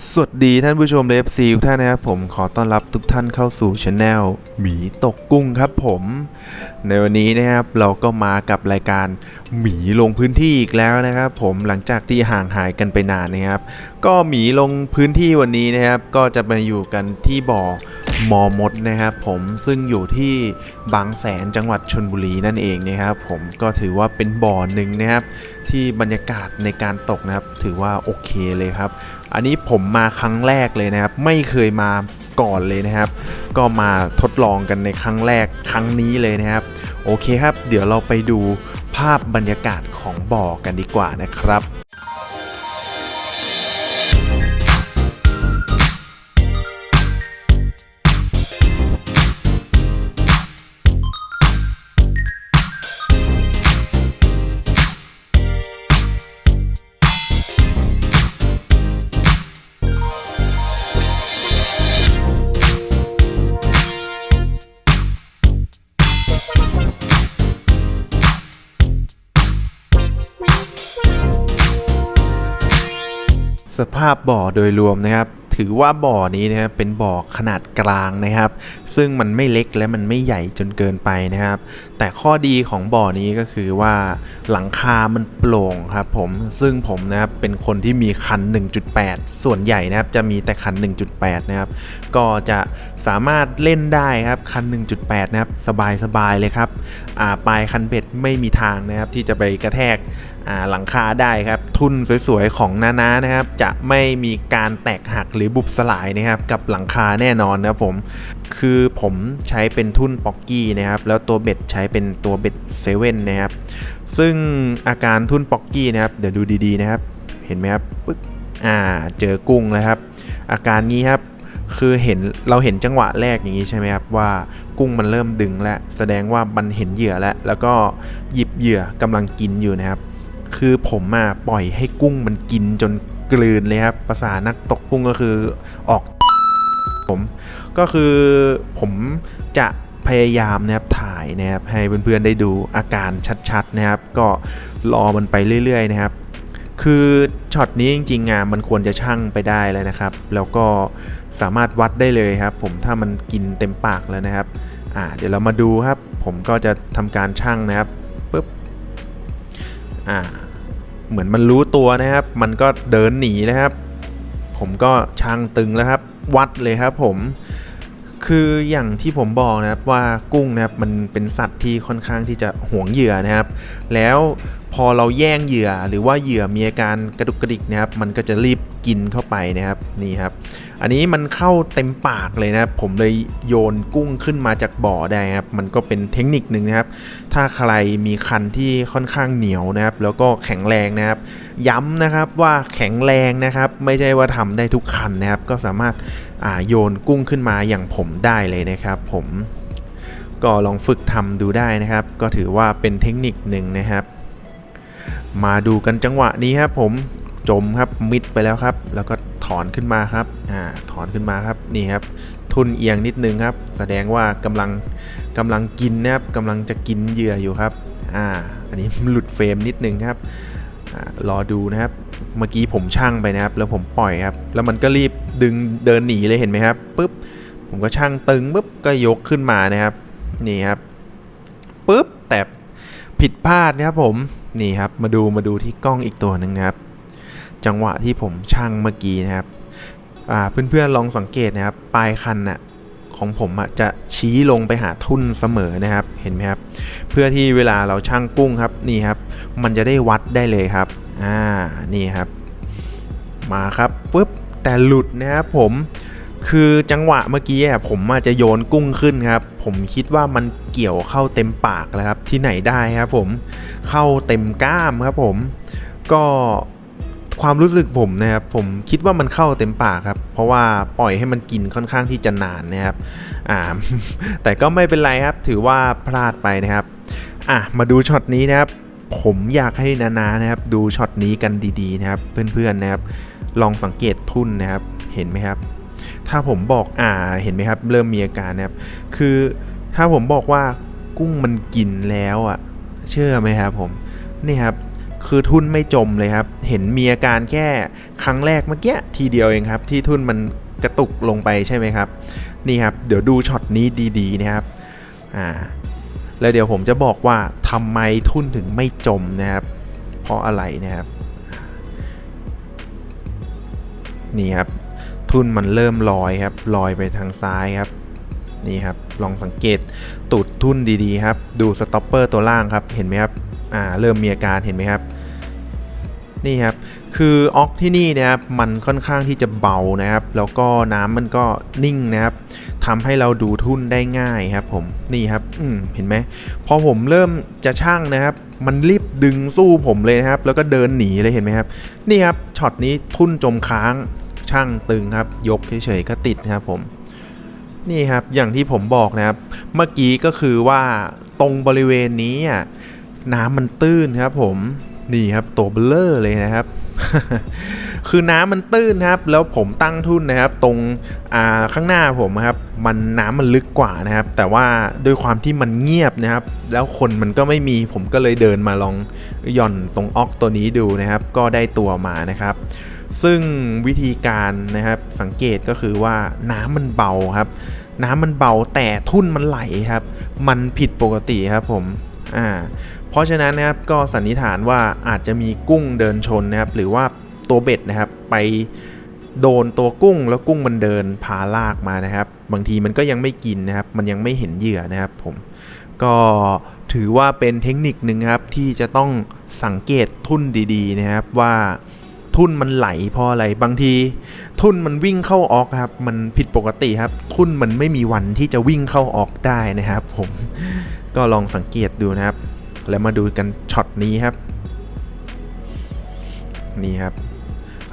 สวัสดีท่านผู้ชมเลฟซีทุกท่านนะครับผมขอต้อนรับทุกท่านเข้าสู่ช anel หมีตกกุ้งครับผม ในวันนี้นะครับเราก็มากับรายการหมีลงพื้นที่อีกแล้วนะครับ ผมหลังจากที่ห่างหายกันไปนานนะครับ ก็หมีลงพื้นที่วันนี้นะครับ ก็จะมาอยู่กันที่บ่อมอมดนะครับผมซึ่งอยู่ที่บางแสนจังหวัดชนบุรีนั่นเองนะครับ ผมก็ถือว่าเป็นบ่อหนึ่งนะครับ ที่บรรยากาศในการตกนะครับ ถือว่าโอเคเลยครับ อันนี้ผมมาครั้งแรกเลยนะครับ ไม่เคยมาก่อนเลยนะครับ ก็มาทดลองกันในครั้งแรกครั้งนี้เลยนะครับ โอเคครับ เดี๋ยวเราไปดูภาพบรรยากาศของบ่อกันดีกว่านะครับาพบ่อโดยรวมนะครับ ถือว่าบ่อนี้นะครับเป็นบ่อขนาดกลางนะครับ ซึ่งมันไม่เล็กและมันไม่ใหญ่จนเกินไปนะครับ แต่ข้อดีของบ่อนี้ก็คือว่าหลังคามันโปร่งครับผมซึ่งผมนะครับเป็นคนที่มีคัน 1.8 ส่วนใหญ่นะครับจะมีแต่คัน 1.8 นะครับ ก็จะสามารถเล่นได้ครับคัน 1.8 นะครับสบายๆเลยครับอ่าปลายคันเบ็ดไม่มีทางนะครับที่จะไปกระแทก หลังคาได้ครับ ทุนสวยๆ ของนานานะครับ จะไม่มีการแตกหักหรือบุบสลายนะครับ กับหลังคาแน่นอนนะครับผม คือผมใช้เป็นทุ่นป๊อกกี้นะครับ แล้วตัวเบ็ดใช้เป็นตัวเบ็ดเซเว่นนะครับ ซึ่งอาการทุ่นป๊อกกี้นะครับ เดี๋ยวดูดีๆนะครับ เห็นไหมครับปึ๊บอ่า เจอกุ้งแล้วครับ อาการนี้ครับ คือเห็นเราเห็นจังหวะแรกอย่างนี้ใช่ไหมครับว่ากุ้งมันเริ่มดึงแล้วแสดงว่ามันเห็นเหยื่อแล้ว แล้วก็หยิบเหยื่อกำลังกินอยู่นะครับ คือผมอะปล่อยให้กุ้งมันกินจนกลืนเลยครับภาษานักตกกุ้งก็คือออกผมก็คือผมจะพยายามนะครับถ่ายนะครับให้เพื่อนๆได้ดูอาการชัดๆนะครับ ก็รอมันไปเรื่อย ๆ นะครับ คือช็อตนี้จริงๆอะมันควรจะชั่งไปได้แล้วนะครับ แล้วก็สามารถวัดได้เลยครับ ผมถ้ามันกินเต็มปากแล้วนะครับอ่าเดี๋ยวเรามาดูครับ ผมก็จะทำการชั่งนะครับปึ๊บอ่า เหมือนมันรู้ตัวนะครับ มันก็เดินหนีนะครับ ผมก็ช่างตึงแล้วครับ วัดเลยครับผมคืออย่างที่ผมบอกนะครับว่ากุ้งนะครับมันเป็นสัตว์ที่ค่อนข้างที่จะหวงเหยื่อนะครับ แล้ว พอเราแย่งเหยื่อหรือว่าเหยื่อมีอาการกระดุกกระดิกนะครับ มันก็จะรีบกินเข้าไปนะครับนี่ครับ อันนี้มันเข้าเต็มปากเลยนะครับ ผมเลยโยนกุ้งขึ้นมาจากบ่อได้ครับ มันก็เป็นเทคนิคหนึ่งนะครับ ถ้าใครมีคันที่ค่อนข้างเหนียวนะครับ แล้วก็แข็งแรงนะครับ ย้ำนะครับว่าแข็งแรงนะครับ ไม่ใช่ว่าทำได้ทุกคันนะครับ ก็สามารถาโยนกุ้งขึ้นมาอย่างผมได้เลยนะครับ ผมก็ลองฝึกทำดูได้นะครับ ก็ถือว่าเป็นเทคนิคหนึ่งนะครับ มาดูกันจังหวะนี้ครับผมจมครับมิดไปแล้วครับ แล้วก็ถอนขึ้นมาครับอ่าถอนขึ้นมาครับนี่ครับ ทุนเอียงนิดนึงครับ แสดงว่ากำลังกำลังกินนะครับกำลังจะกินเหยื่ออยู่ครับอ่าอันนี้หลุดเฟรมนิดนึงครับอารอดูนะครับ เมื่อกี้ผมช่างไปนะครับ แล้วผมปล่อยครับ แล้วมันก็รีบดึงเดินหนีเลยเห็นไหมครับปุ๊บผมก็ช่างตึงปุ๊บก็ยกขึ้นมานะครับ นี่ครับปุ๊บแต่ ผิดพลาดนะครับผมนี่ครับมาดูมาดูที่กล้องอีกตัวหนึ่งนะครับ จังหวะที่ผมช่างเมื่อกี้นะครับเพื่อนๆลองสังเกตนะครับปลายคันน่ะของผมจะชี้ลงไปหาทุ่นเสมอนะครับเห็นไหมครับ เพื่อที่เวลาเราช่างกุ้งครับนี่ครับ มันจะได้วัดได้เลยครับอ่านี่ครับ มาครับปุ๊บแต่หลุดนะครับผม คือจังหวะเมื่อกี้ผมอาจจะโยนกุ้งขึ้นครับ ผมคิดว่ามันเกี่ยวเข้าเต็มปากแล้วครับ ที่ไหนได้ครับผมเข้าเต็มกล้ามครับผมก็ความรู้สึกผมนะครับผมคิดว่ามันเข้าเต็มปากครับ เพราะว่าปล่อยให้มันกินค่อนข้างที่จะนานนะครับอ่าแต่ก็ไม่เป็นไรครับ ถือว่าพลาดไปนะครับอะมาดูช็อตนี้นะครับ ผมอยากให้นาๆนะครับ ดูช็อตนี้กันดีๆนะครับ เพื่อนๆนะครับ ลองสังเกตทุ่นนะครับ เห็นไหมครับ ถ้าผมบอกอ่าเห็นไหมครับ เริ่มมีอาการนะครับ คือถ้าผมบอกว่ากุ้งมันกินแล้วอะ เชื่อไหมครับผมนี่ครับคือทุ่นไม่จมเลยครับ เห็นมีอาการแค่ครั้งแรกเมื่อกี้ทีเดียวเองครับ ที่ทุ่นมันกระตุกลงไปใช่ไหมครับ นี่ครับ เดี๋ยวดูช็อตนี้ดีๆนะครับอ่าแล้วเดี๋ยวผมจะบอกว่าทำไมทุ่นถึงไม่จมนะครับ เพราะอะไรนะครับนี่ครับ ทุ่นมันเริ่มลอยครับลอยไปทางซ้ายครับนี่ครับลองสังเกตตูดทุ่นดีๆครับ ดูสต็อปเปอร์ตัวล่างครับเห็นไหมครับอ่าเริ่มมีอาการเห็นไหมครับนี่ครับคือออกที่นี่นะครับมันค่อนข้างที่จะเบานะครับ แล้วก็น้ำมันก็นิ่งนะครับทำให้เราดูทุ่นได้ง่ายครับ ผมนี่ครับอืมเห็นไหมพอผมเริ่มจะช่างนะครับ มันรีบดึงสู้ผมเลยนะครับ แล้วก็เดินหนีเลยเห็นไหมครับ นี่ครับช็อตนี้ทุ่นจมค้าง ช่างตึงครับ ยกเฉยๆก็ติดนะครับผมนี่ครับอย่างที่ผมบอกนะครับ เมื่อกี้ก็คือว่าตรงบริเวณนี้น้ำมันตื้นครับผมนี่ครับตัวเบลเลอร์เลยนะครับ คือน้ำมันตื้นครับ แล้วผมตั้งทุ่นนะครับ ตรงข้างหน้าผมครับ มันน้ำมันลึกกว่านะครับ แต่ว่าด้วยความที่มันเงียบนะครับ แล้วคนมันก็ไม่มีผมก็เลยเดินมาลองหย่อนตรงออกตัวนี้ดูนะครับ ก็ได้ตัวมานะครับซึ่งวิธีการนะครับสังเกตก็คือว่าน้ำมันเบาครับ น้ำมันเบาแต่ทุ่นมันไหลครับ มันผิดปกติครับผมอ่าเพราะฉะนั้นนะครับก็สันนิษฐานว่าอาจจะมีกุ้งเดินชนนะครับ หรือว่า ตัวเบ็ดนะครับ ไปโดนตัวกุ้งแล้วกุ้งมันเดินพาลากมานะครับ บางทีมันก็ยังไม่กินนะครับ มันยังไม่เห็นเหยื่อนะครับผมก็ถือว่าเป็นเทคนิคหนึ่งครับที่จะต้องสังเกตทุ่นดีๆนะครับว่าทุ่นมันไหลเพราะอะไรบางที ทุ่นมันวิ่งเข้าออกครับ มันผิดปกติครับ ทุ่นมันไม่มีวันที่จะวิ่งเข้าออกได้นะครับ ผมก็ลองสังเกตดูนะครับ แล้วมาดูกันช็อตนี้ครับ นี่ครับ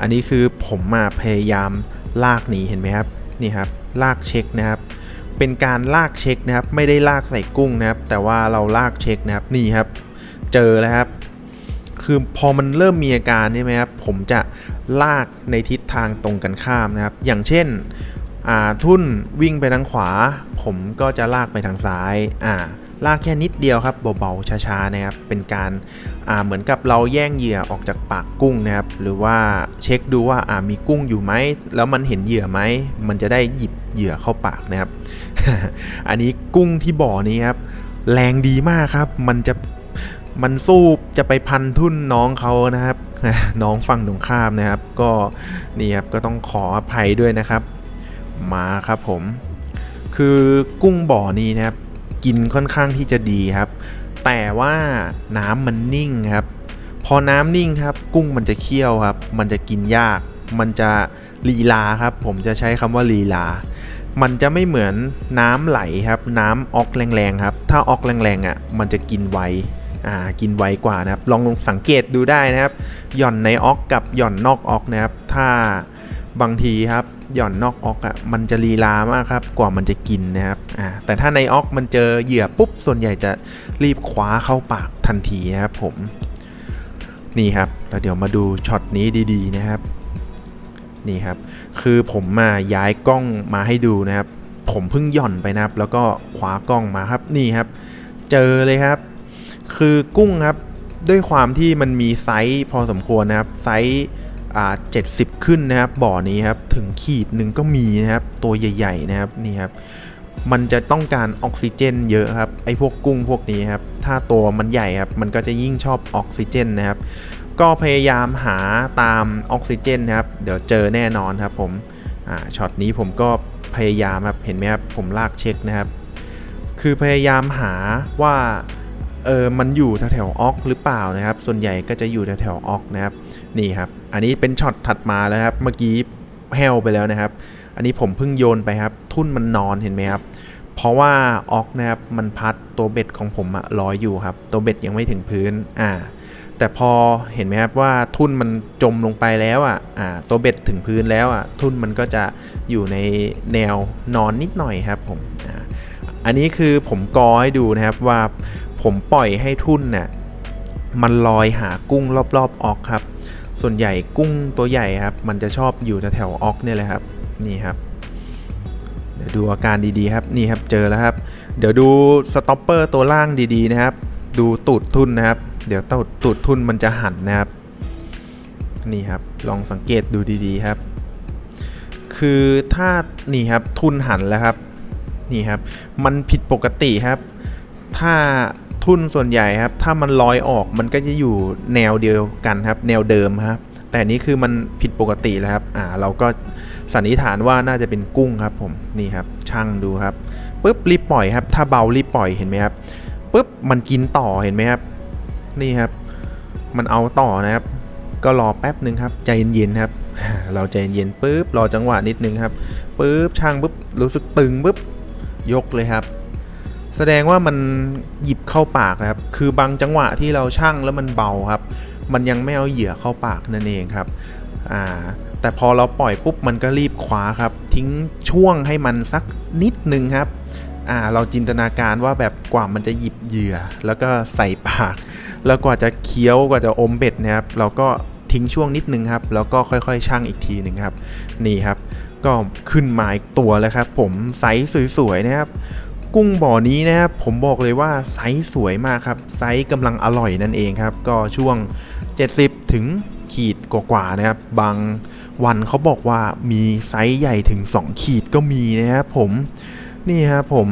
อันนี้คือผมมาพยายามลากหนีเห็นไหมครับนี่ครับลากเช็คนะครับ เป็นการลากเช็คนะครับ ไม่ได้ลากใส่กุ้งนะครับ แต่ว่าเราลากเช็คนะครับนี่ครับ เจอแล้วครับ คือพอมันเริ่มมีอาการใช่ไหมครับผมจะลากในทิศทางตรงกันข้ามนะครับ อย่างเช่นอ่าทุ่นวิ่งไปทางขวา ผมก็จะลากไปทางซ้ายอ่า ลากแค่นิดเดียวครับเบาๆช้าๆนะครับเป็นการาเหมือนกับเราแย่งเหยื่อออกจากปากกุ้งนะครับหรือว่าเช็คดูว่าอ่ามีกุ้งอยู่ไหมแล้วมันเห็นเหยื่อไหมมันจะได้หยิบเหยื่อเข้าปากนะครับ อันนี้กุ้งที่บ่อนี้ครับแรงดีมากครับ มันจะมันสู้จะไปพันทุ่นน้องเขานะครับ น้องฝั่งตรงข้ามนะครับ ก็นี่ครับก็ต้องขออภัยด้วยนะครับ มาครับผม คือกุ้งบ่อนี้นะครับ กินค่อนข้างที่จะดีครับ แต่ว่าน้ำมันนิ่งครับ พอน้ำนิ่งครับ กุ้งมันจะเคี่ยวครับ มันจะกินยาก มันจะลีลาครับ ผมจะใช้คำว่าลีลา มันจะไม่เหมือนน้ำไหลครับ น้ำออกแรงๆครับ ถ้าออกแรงๆอะ มันจะกินไวอ่ากินไวกว่านะครับ ลองสังเกตดูได้นะครับ หย่อนในออกกับหย่อนนอกออกนะครับ ถ้า บางทีครับหย่อนนอกออกอะมันจะลีลามากครับกว่ามันจะกินนะครับอ่าแต่ถ้าในออกมันเจอเหยื่อปุ๊บส่วนใหญ่จะรีบคว้าเข้าปากทันทีนะครับผมนี่ครับแล้วเดี๋ยวมาดูช็อตนี้ดีๆนะครับนี่ครับคือผมมาย้ายกล้องมาให้ดูนะครับ ผมเพิ่งหย่อนไปนะครับ แล้วก็คว้ากล้องมาครับนี่ครับ เจอเลยครับ คือกุ้งครับด้วยความที่มันมีไซส์พอสมควรนะครับไซส์ อ่าเจ็ดสิบขึ้นนะครับบ่อนี้ครับถึงขีดหนึ่งก็มีนะครับตัวใหญ่ๆนะครับนี่ครับมันจะต้องการออกซิเจนเยอะครับไอ้พวกกุ้งพวกนี้ครับถ้าตัวมันใหญ่ครับมันก็จะยิ่งชอบออกซิเจนนะครับก็พยายามหาตามออกซิเจนนะครับเดี๋ยวเจอแน่นอนครับผมอ่าช็อตนี้ผมก็พยายามครับเห็นไหมครับผมลากเช็คนะครับ คือพยายามหาว่า เออมันอยู่แถวๆออกหรือเปล่านะครับ ส่วนใหญ่ก็จะอยู่แถวๆออกนะครับนี่ครับ อันนี้เป็นช็อตถัดมาแล้วครับ เมื่อกี้แห้วไปแล้วนะครับ อันนี้ผมเพิ่งโยนไปครับ ทุ่นมันนอนเห็นไหมครับ เพราะว่าออกนะครับมันพัดตัวเบ็ดของผมอะลอยอยู่ครับ ตัวเบ็ดยังไม่ถึงพื้นอ่าแต่พอเห็นไหมครับว่าทุ่นมันจมลงไปแล้วอะอ่าตัวเบ็ดถึงพื้นแล้วอะทุ่นมันก็จะอยู่ในแนวนอนนิดหน่อยครับผมอ่าอันนี้คือผมกอให้ดูนะครับว่า ผมปล่อยให้ทุ่นน่ะมันลอยหากุ้งรอบๆออกครับ ส่วนใหญ่กุ้งตัวใหญ่ครับ มันจะชอบอยู่แถวๆออกเนี่ยแหละครับ นี่ครับ เดี๋ยวดูอาการดีๆครับ นี่ครับ เจอแล้วครับ เดี๋ยวดูสต็อปเปอร์ตัวล่างดีๆนะครับ ดูตูดทุ่นนะครับ เดี๋ยวตูดตูดทุ่นมันจะหันนะครับ นี่ครับ ลองสังเกตดูดีๆครับ คือถ้านี่ครับ ทุนหันแล้วครับ นี่ครับ มันผิดปกติครับ ถ้า ทุนส่วนใหญ่ครับ ถ้ามันลอยออกมันก็จะอยู่แนวเดียวกันครับ แนวเดิมครับ แต่นี่คือมันผิดปกติแล้วครับ อ่า เราก็สันนิษฐานว่าน่าจะเป็นกุ้งครับ ผมนี่ครับช่างดูครับปุ๊บรีบปล่อยครับ ถ้าเบารีบปล่อยเห็นไหมครับปุ๊บมันกินต่อเห็นไหมครับ นี่ครับ มันเอาต่อนะครับ ก็รอแป๊บหนึ่งครับ ใจเย็นๆครับ เราใจเย็นปุ๊บรอจังหวะนิดนึงครับปุ๊บช่างปุ๊บรู้สึกตึงปุ๊บยกเลยครับ แสดงว่ามันหยิบเข้าปากนะครับ คือบางจังหวะที่เราช่างแล้วมันเบาครับ มันยังไม่เอาเหยื่อเข้าปากนั่นเองครับอ่าแต่พอเราปล่อยปุ๊บมันก็รีบคว้าครับ ทิ้งช่วงให้มันสักนิดนึงครับอ่าเราจินตนาการว่าแบบกว่ามันจะหยิบเหยื่อ แล้วก็ใส่ปาก แล้วกว่าจะเคี้ยวกว่าจะอมเบ็ดนะครับเราก็ทิ้งช่วงนิดนึงครับ แล้วก็ค่อยๆชั่งอีกทีหนึ่งครับ นี่ครับ ก็ขึ้นมาอีกตัวแล้วครับ ผมไซส์สวยๆนะครับ กุ้งบ่อนี้นะครับผมบอกเลยว่าไซส์สวยมากครับ ไซส์กำลังอร่อยนั่นเองครับ ก็ช่วง 70 ถึงขีดกว่าๆนะครับ บางวันเขาบอกว่ามีไซส์ใหญ่ถึง 2 ขีดก็มีนะครับผมนี่ครับผม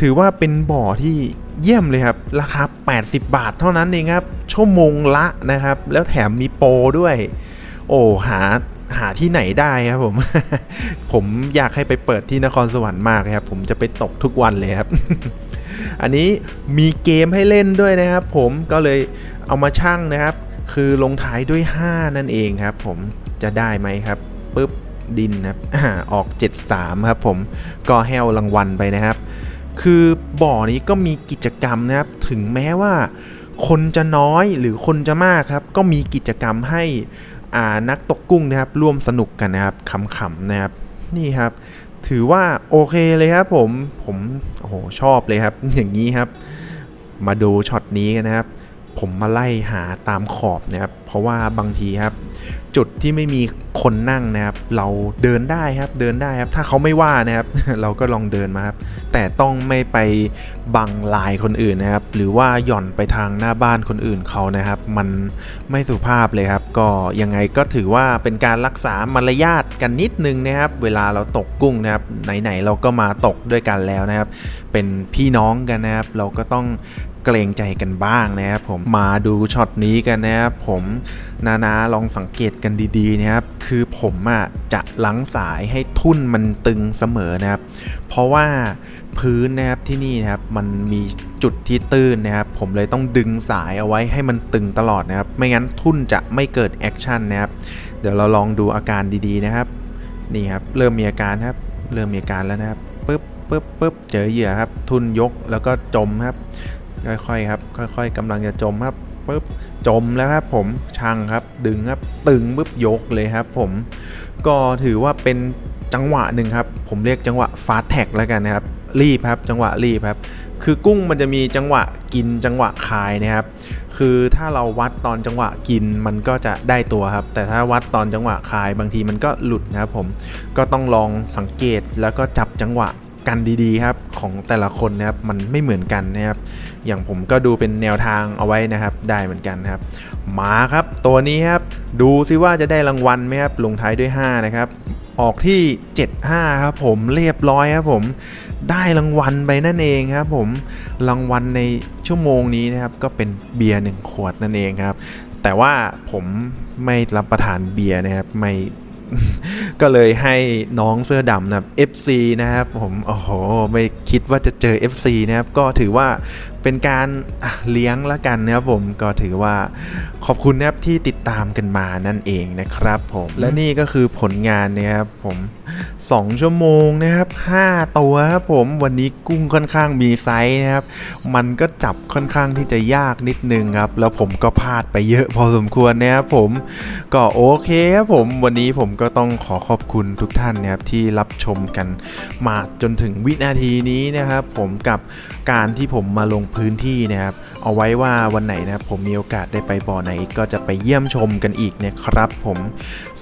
ถือว่าเป็นบ่อที่เยี่ยมเลยครับ ราคา 80 บาทเท่านั้นเองครับ ชั่วโมงละนะครับ แล้วแถมมีโปรด้วย โอ้หา หาที่ไหนได้ครับผม ผมอยากให้ไปเปิดที่นครสวรรค์มากครับ ผมจะไปตกทุกวันเลยครับ อันนี้มีเกมให้เล่นด้วยนะครับ ผมก็เลยเอามาชั่งนะครับ คือลงท้ายด้วย 5 นั่นเองครับ ผมจะได้ไหมครับปุ๊บดินนะครับอออก 73 ครับ ผมก็แฮวรางวัลไปนะครับ คือบ่อนี้ก็มีกิจกรรมนะครับ ถึงแม้ว่าคนจะน้อยหรือคนจะมากครับ ก็มีกิจกรรมให้ นักตกกุ้งนะครับร่วมสนุกกันนะครับขำๆนะครับนี่ครับ ถือว่าโอเคเลยครับผมผมโอ้โหชอบเลยครับ อย่างนี้ครับ มาดูช็อตนี้กันนะครับ ผมมาไล่หาตามขอบนะครับ เพราะว่าบางทีครับ จุดที่ไม่มีคนนั่งนะครับ เราเดินได้ครับเดินได้ครับ ถ้าเขาไม่ว่านะครับ เราก็ลองเดินมาครับ แต่ต้องไม่ไปบังลายคนอื่นนะครับ หรือว่าหย่อนไปทางหน้าบ้านคนอื่นเขานะครับ มันไม่สุภาพเลยครับ ก็ยังไงก็ถือว่าเป็นการรักษามารยาทกันนิดนึงนะครับ เวลาเราตกกุ้งนะครับ ไหนๆเราก็มาตกด้วยกันแล้วนะครับ เป็นพี่น้องกันนะครับ เราก็ต้อง เกรงใจกันบ้างนะครับผมมาดูช็อตนี้กันนะครับผมนานาลองสังเกตกันดีๆนะครับคือผมอะจะลังสายให้ทุ่นมันตึงเสมอนะครับ เพราะว่าพื้นนะครับที่นี่นะครับมันมีจุดที่ตื้นนะครับ ผมเลยต้องดึงสายเอาไว้ให้มันตึงตลอดนะครับ ไม่งั้นทุ่นจะไม่เกิดแอคชั่นนะครับ เดี๋ยวเราลองดูอาการดีๆนะครับนี่ครับเริ่มมีอาการครับ เริ่มมีอาการแล้วนะครับปึ๊บปึ๊บปึ๊บเจอเหยื่อครับ ทุนยกแล้วก็จมครับ ค่อยๆครับ ค่อยๆกำลังจะจมครับปึ๊บจมแล้วครับผมช่งครับดึงครับตึงปึ๊บยกเลยครับ ผมก็ถือว่าเป็นจังหวะหนึ่งครับ ผมเรียกจังหวะฟาสแท็กแล้วกันนะครับ รีบครับ จังหวะรีบครับ คือกุ้งมันจะมีจังหวะกินจังหวะคายนะครับ คือถ้าเราวัดตอนจังหวะกินมันก็จะได้ตัวครับ แต่ถ้าวัดตอนจังหวะคายบางทีมันก็หลุดนะครับผมก็ต้องลองสังเกตแล้วก็จับจังหวะ กันดีๆครับของแต่ละคนนะครับมันไม่เหมือนกันนะครับอย่างผมก็ดูเป็นแนวทางเอาไว้นะครับได้เหมือนกันครับหมาครับตัวนี้ครับดูซิว่าจะได้รางวัลไหมครับลงท้ายด้วย 5 นะครับ ออกที่ 75 ครับผมเรียบร้อยครับผมได้รางวัลไปนั่นเองครับผมรางวัลในชั่วโมงนี้นะครับก็เป็นเบียร์หนึ่งขวดนั่นเองครับแต่ว่าผมไม่รับประทานเบียร์นะครับไม่ ก็เลยให้น้องเสื้อดำนะครับ FC นะครับผมโอ้โหไม่คิดว่าจะเจอ FC นะครับก็ถือว่าเป็นการเลี้ยงละกันนะครับผมก็ถือว่าขอบคุณนะครับที่ติดตามกันมานั่นเองนะครับผมและนี่ก็คือผลงานนะครับผม 2 ชั่วโมงนะครับ 5 ตัวครับผมวันนี้กุ้งค่อนข้างมีไซส์นะครับ มันก็จับค่อนข้างที่จะยากนิดนึงครับ แล้วผมก็พลาดไปเยอะพอสมควรนะครับผม ก็โอเคครับผมวันนี้ผมก็ต้องขอขอบคุณทุกท่านนะครับที่รับชมกันมาจนถึงวินาทีนี้นะครับผมกับการที่ผมมาลงพื้นที่นะครับเอาไว้ว่าวันไหนนะครับผมมีโอกาสได้ไปบ่อไหนก็จะไปเยี่ยมชมกันอีกนะครับผม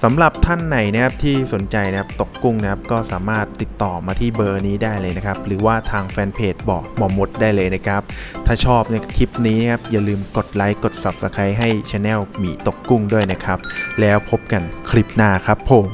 สำหรับท่านไหนนะครับที่สนใจนะครับตกกุ้งนะครับก็สามารถติดต่อมาที่เบอร์นี้ได้เลยนะครับหรือว่าทางแฟนเพจบ่อหมอมดได้เลยนะครับถ้าชอบในคลิปนี้นะครับอย่าลืมกดไลค์กด Subscribe ให้ช anel หมีตกกุ้งด้วยนะครับ แล้วพบกันคลิปหน้าครับผม